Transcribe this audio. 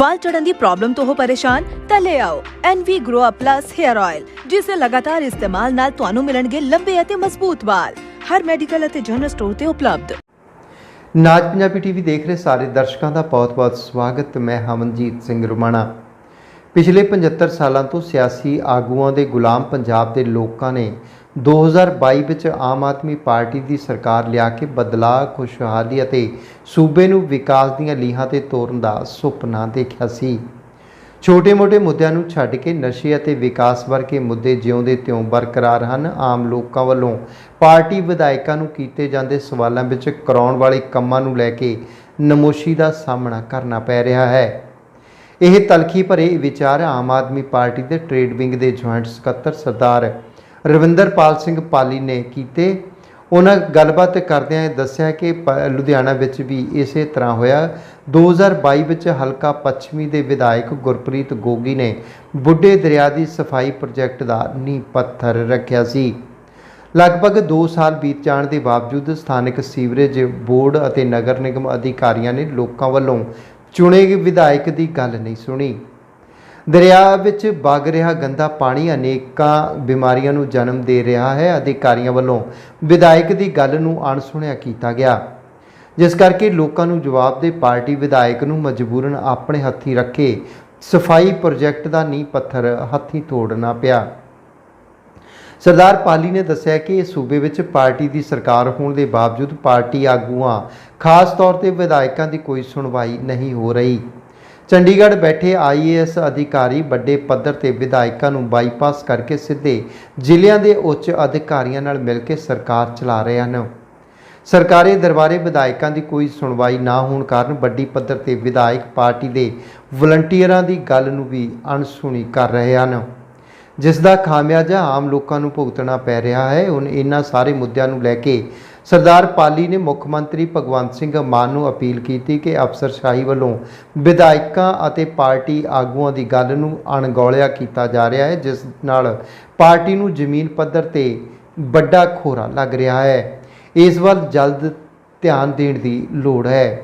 ਵਾਲ ਚੜਨ ਦੀ ਪ੍ਰੋਬਲਮ ਤੋਂ ਹੋ ਪਰੇਸ਼ਾਨ, ਤਾਂ ਲੈ ਆਓ NV Grow Up Plus Hair Oil ਜਿਸ ਦੇ ਲਗਾਤਾਰ ਇਸਤੇਮਾਲ ਨਾਲ ਤੁਹਾਨੂੰ ਮਿਲਣਗੇ ਲੰਬੇ ਅਤੇ ਮਜ਼ਬੂਤ ਵਾਲ। ਹਰ ਮੈਡੀਕਲ ਅਤੇ ਜਨਰਲ ਸਟੋਰ ਤੇ ਉਪਲਬਧ। ਨਾਜ ਪੰਜਾਬੀ ਟੀਵੀ ਦੇਖ ਰਹੇ ਸਾਰੇ ਦਰਸ਼ਕਾਂ ਦਾ ਬਹੁਤ-ਬਹੁਤ ਸਵਾਗਤ। ਮੈਂ ਹਮਨਜੀਤ ਸਿੰਘ ਰੁਮਾਣਾ। ਪਿਛਲੇ 75 ਸਾਲਾਂ ਤੋਂ ਸਿਆਸੀ ਆਗੂਆਂ ਦੇ ਗੁਲਾਮ ਪੰਜਾਬ ਦੇ ਲੋਕਾਂ ਨੇ 2022 ਵਿੱਚ ਆਮ ਆਦਮੀ ਪਾਰਟੀ ਦੀ ਸਰਕਾਰ ਲਿਆ ਕੇ ਬਦਲਾਅ, ਖੁਸ਼ਹਾਲੀ ਅਤੇ ਸੂਬੇ ਨੂੰ ਵਿਕਾਸ ਦੀਆਂ ਲੀਹਾਂ ਤੇ ਤੋਰਨ ਦਾ ਸੁਪਨਾ ਦੇਖਿਆ ਸੀ। ਛੋਟੇ-ਮੋਟੇ ਮੁੱਦਿਆਂ ਨੂੰ ਛੱਡ ਕੇ ਨਸ਼ੇ ਅਤੇ ਵਿਕਾਸ ਵਰਗੇ ਮੁੱਦੇ ਜਿਉਂਦੇ ਤਿਉਂ ਬਰਕਰਾਰ ਹਨ। ਆਮ ਲੋਕਾਂ ਵੱਲੋਂ ਪਾਰਟੀ ਵਿਧਾਇਕਾਂ ਨੂੰ ਕੀਤੇ ਜਾਂਦੇ ਸਵਾਲਾਂ ਵਿੱਚ ਕਰਾਉਣ ਵਾਲੇ ਕੰਮਾਂ ਨੂੰ ਲੈ ਕੇ ਨਮੋਸ਼ੀ ਦਾ ਸਾਹਮਣਾ ਕਰਨਾ ਪੈ ਰਿਹਾ ਹੈ। ਇਹ ਤਲਖੀ ਭਰੇ ਵਿਚਾਰ ਆਮ ਆਦਮੀ ਪਾਰਟੀ ਦੇ ਟ੍ਰੇਡ ਵਿੰਗ ਦੇ ਜੁਆਇੰਟ ਸਕੱਤਰ ਸਰਦਾਰ ਰਵਿੰਦਰਪਾਲ ਸਿੰਘ ਪਾਲੀ ਨੇ ਕੀਤੇ। ਉਹਨਾਂ ਗੱਲਬਾਤ ਕਰਦਿਆਂ ਇਹ ਦੱਸਿਆ ਕਿ ਪ- ਲੁਧਿਆਣਾ ਵਿੱਚ ਵੀ ਇਸੇ ਤਰ੍ਹਾਂ ਹੋਇਆ। 2022 ਵਿੱਚ ਹਲਕਾ ਪੱਛਮੀ ਦੇ ਵਿਧਾਇਕ ਗੁਰਪ੍ਰੀਤ ਗੋਗੀ ਨੇ ਬੁੱਢੇ ਦਰਿਆ ਦੀ ਸਫ਼ਾਈ ਪ੍ਰੋਜੈਕਟ ਦਾ ਨੀਂਹ ਪੱਥਰ ਰੱਖਿਆ ਸੀ। ਲਗਭਗ 2 ਸਾਲ ਬੀਤ ਜਾਣ ਦੇ ਬਾਵਜੂਦ ਸਥਾਨਕ ਸੀਵਰੇਜ ਬੋਰਡ ਅਤੇ ਨਗਰ ਨਿਗਮ ਅਧਿਕਾਰੀਆਂ ਨੇ ਲੋਕਾਂ ਵੱਲੋਂ ਚੁਣੇ ਗਏ ਵਿਧਾਇਕ ਦੀ ਗੱਲ ਨਹੀਂ ਸੁਣੀ। ਦਰਿਆ ਵਿੱਚ ਵਗ ਰਿਹਾ ਗੰਦਾ ਪਾਣੀ ਅਨੇਕਾਂ ਬਿਮਾਰੀਆਂ ਨੂੰ ਜਨਮ ਦੇ ਰਿਹਾ ਹੈ। ਅਧਿਕਾਰੀਆਂ ਵੱਲੋਂ ਵਿਧਾਇਕ ਦੀ ਗੱਲ ਨੂੰ ਅਣਸੁਣਿਆ ਕੀਤਾ ਗਿਆ, ਜਿਸ ਕਰਕੇ ਲੋਕਾਂ ਨੂੰ ਜਵਾਬ ਦੇ ਪਾਰਟੀ ਵਿਧਾਇਕ ਨੂੰ ਮਜਬੂਰਨ ਆਪਣੇ ਹੱਥੀ ਰੱਖੇ ਸਫ਼ਾਈ ਪ੍ਰੋਜੈਕਟ ਦਾ ਨੀਂਹ ਪੱਥਰ ਹੱਥੀ ਤੋੜਨਾ ਪਿਆ। ਸਰਦਾਰ ਪਾਲੀ ਨੇ ਦੱਸਿਆ ਕਿ ਇਸ ਸੂਬੇ ਵਿੱਚ ਪਾਰਟੀ ਦੀ ਸਰਕਾਰ ਹੋਣ ਦੇ ਬਾਵਜੂਦ ਪਾਰਟੀ ਆਗੂਆਂ, ਖਾਸ ਤੌਰ ਤੇ ਵਿਧਾਇਕਾਂ ਦੀ ਕੋਈ ਸੁਣਵਾਈ ਨਹੀਂ ਹੋ ਰਹੀ। ਚੰਡੀਗੜ੍ਹ ਬੈਠੇ ਆਈਏਐਸ ਅਧਿਕਾਰੀ ਵੱਡੇ ਪੱਧਰ ਤੇ ਵਿਧਾਇਕਾਂ ਨੂੰ ਬਾਈਪਾਸ ਕਰਕੇ ਸਿੱਧੇ ਜ਼ਿਲ੍ਹਿਆਂ ਦੇ ਉੱਚ ਅਧਿਕਾਰੀਆਂ ਨਾਲ ਮਿਲ ਕੇ ਸਰਕਾਰ ਚਲਾ ਰਹੇ ਹਨ। ਸਰਕਾਰੀ ਦਰਬਾਰੇ ਵਿਧਾਇਕਾਂ ਦੀ ਕੋਈ ਸੁਣਵਾਈ ਨਾ ਹੋਣ ਕਾਰਨ ਵੱਡੀ ਪੱਧਰ ਤੇ ਵਿਧਾਇਕ ਪਾਰਟੀ ਦੇ ਵਲੰਟੀਅਰਾਂ ਦੀ ਗੱਲ ਨੂੰ ਵੀ ਅਣਸੁਣੀ ਕਰ ਰਹੇ ਹਨ। ਜਿਸ ਦਾ ਖਾਮਿਆਜਾ ਆਮ ਲੋਕਾਂ ਨੂੰ ਭੁਗਤਣਾ ਪੈ ਰਿਹਾ ਹੈ, ਹੁਣ ਇਹਨਾਂ ਸਾਰੇ ਮੁੱਦਿਆਂ ਨੂੰ ਲੈ ਕੇ ਸਰਦਾਰ ਪਾਲੀ ਨੇ ਮੁੱਖ ਮੰਤਰੀ ਭਗਵੰਤ ਸਿੰਘ ਮਾਨ ਨੂੰ ਅਪੀਲ ਕੀਤੀ ਕਿ ਅਫਸਰਸ਼ਾਹੀ ਵੱਲੋਂ ਵਿਧਾਇਕਾਂ ਅਤੇ ਪਾਰਟੀ ਆਗੂਆਂ ਦੀ ਗੱਲ ਨੂੰ ਅਣਗੌਲਿਆ ਕੀਤਾ ਜਾ ਰਿਹਾ ਹੈ, ਜਿਸ ਨਾਲ ਪਾਰਟੀ ਨੂੰ ਜ਼ਮੀਨ ਪੱਧਰ ਤੇ ਵੱਡਾ ਖੋਰਾ ਲੱਗ ਰਿਹਾ ਹੈ। ਇਸ ਵੱਲ ਜਲਦ ਧਿਆਨ ਦੇਣ ਦੀ ਲੋੜ ਹੈ।